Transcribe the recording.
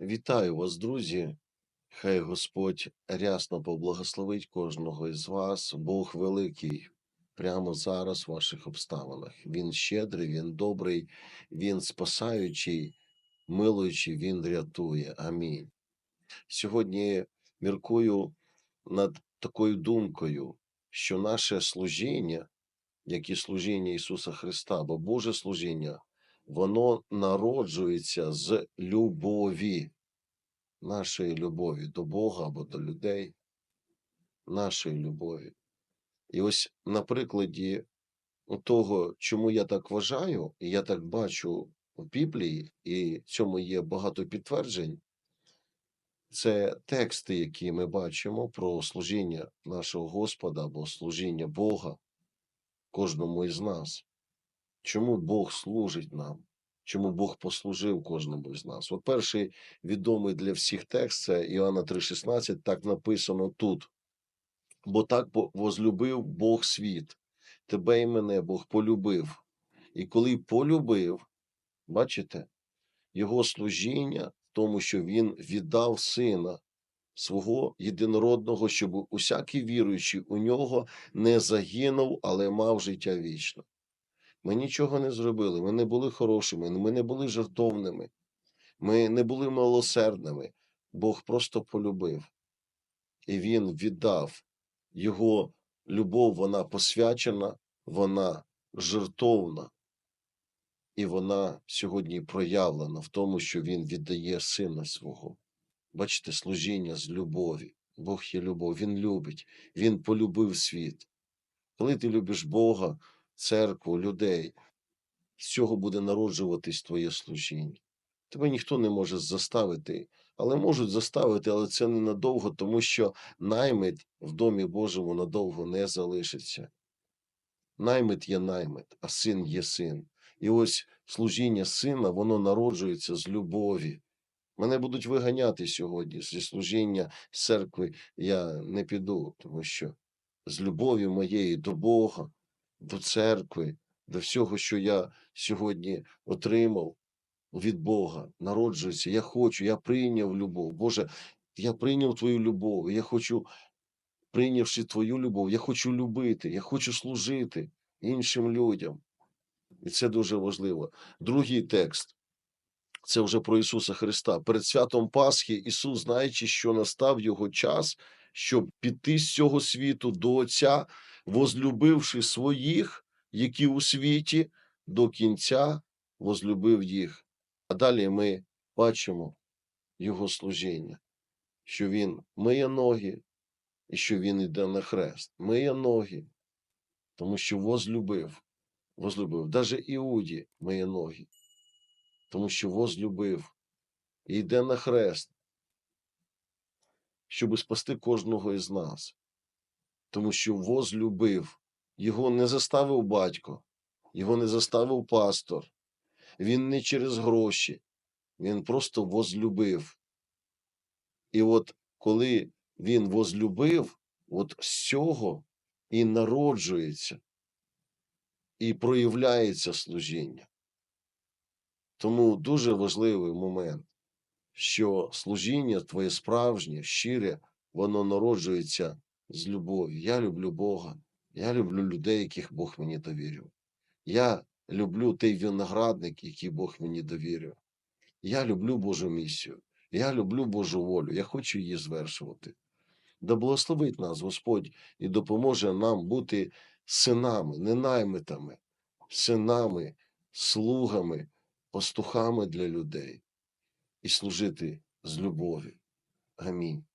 Вітаю вас, друзі. Хай Господь рясно поблагословить кожного із вас. Бог великий прямо зараз в ваших обставинах. Він щедрий, він добрий, він спасаючий, милуючий, він рятує. Амінь. Сьогодні міркую над такою думкою, що наше служіння, як і служіння Ісуса Христа, бо Боже служіння, воно народжується з любові нашої любові до Бога або до людей, нашої любові. І ось на прикладі того, чому я так вважаю, і я так бачу в Біблії, і цьому є багато підтверджень, це тексти, які ми бачимо про служіння нашого Господа або служіння Бога кожному із нас. Чому Бог служить нам? Чому Бог послужив кожному з нас? От перший відомий для всіх текст це Іоанна 3,16, так написано тут. Бо так возлюбив Бог світ, тебе і мене Бог полюбив. І коли полюбив, бачите, його служіння в тому, що він віддав сина свого єдинородного, щоб усякий віруючий у нього не загинув, але мав життя вічне. Ми нічого не зробили, ми не були хорошими, ми не були жертовними, ми не були милосердними. Бог просто полюбив. І Він віддав його любов, вона посвячена, вона жертовна, і вона сьогодні проявлена в тому, що Він віддає сина свого. Бачите, служіння з любові. Бог є любов, Він любить, Він полюбив світ. Коли ти любиш Бога, церкву, людей, з цього буде народжуватись твоє служіння. Тебе ніхто не може заставити, але можуть заставити, але це ненадовго, тому що наймит в домі Божому надовго не залишиться. Наймит є наймит, а син є син. І ось служіння сина, воно народжується з любові. Мене будуть виганяти сьогодні зі служіння церкви. Я не піду, тому що з любові моєї до Бога, до церкви, до всього, що я сьогодні отримав від Бога, народжується. Я хочу, я прийняв любов. Боже, я прийняв Твою любов. Я хочу, прийнявши Твою любов, я хочу любити, я хочу служити іншим людям. І це дуже важливо. Другий текст. Це вже про Ісуса Христа. Перед святом Пасхи Ісус, знаючи, що настав Його час, щоб піти з цього світу до Отця, возлюбивши своїх, які у світі, до кінця возлюбив їх. А далі ми бачимо Його служіння, що Він миє ноги і що Він йде на хрест. Миє ноги, тому що возлюбив, возлюбив. Даже Іуді миє ноги тому що возлюбив і йде на хрест, щоб спасти кожного із нас, тому що возлюбив, його не заставив батько, його не заставив пастор, він не через гроші, він просто возлюбив. І от коли він возлюбив, от з цього і народжується, і проявляється служіння. Тому дуже важливий момент, що служіння твоє справжнє, щире, воно народжується з любові. Я люблю Бога, я люблю людей, яких Бог мені довірив. Я люблю той виноградник, який Бог мені довірив. Я люблю Божу місію, я люблю Божу волю, я хочу її звершувати. Да благословить нас Господь і допоможе нам бути синами, не наймитами, синами, слугами, пастухами для людей і служити з любові. Амінь.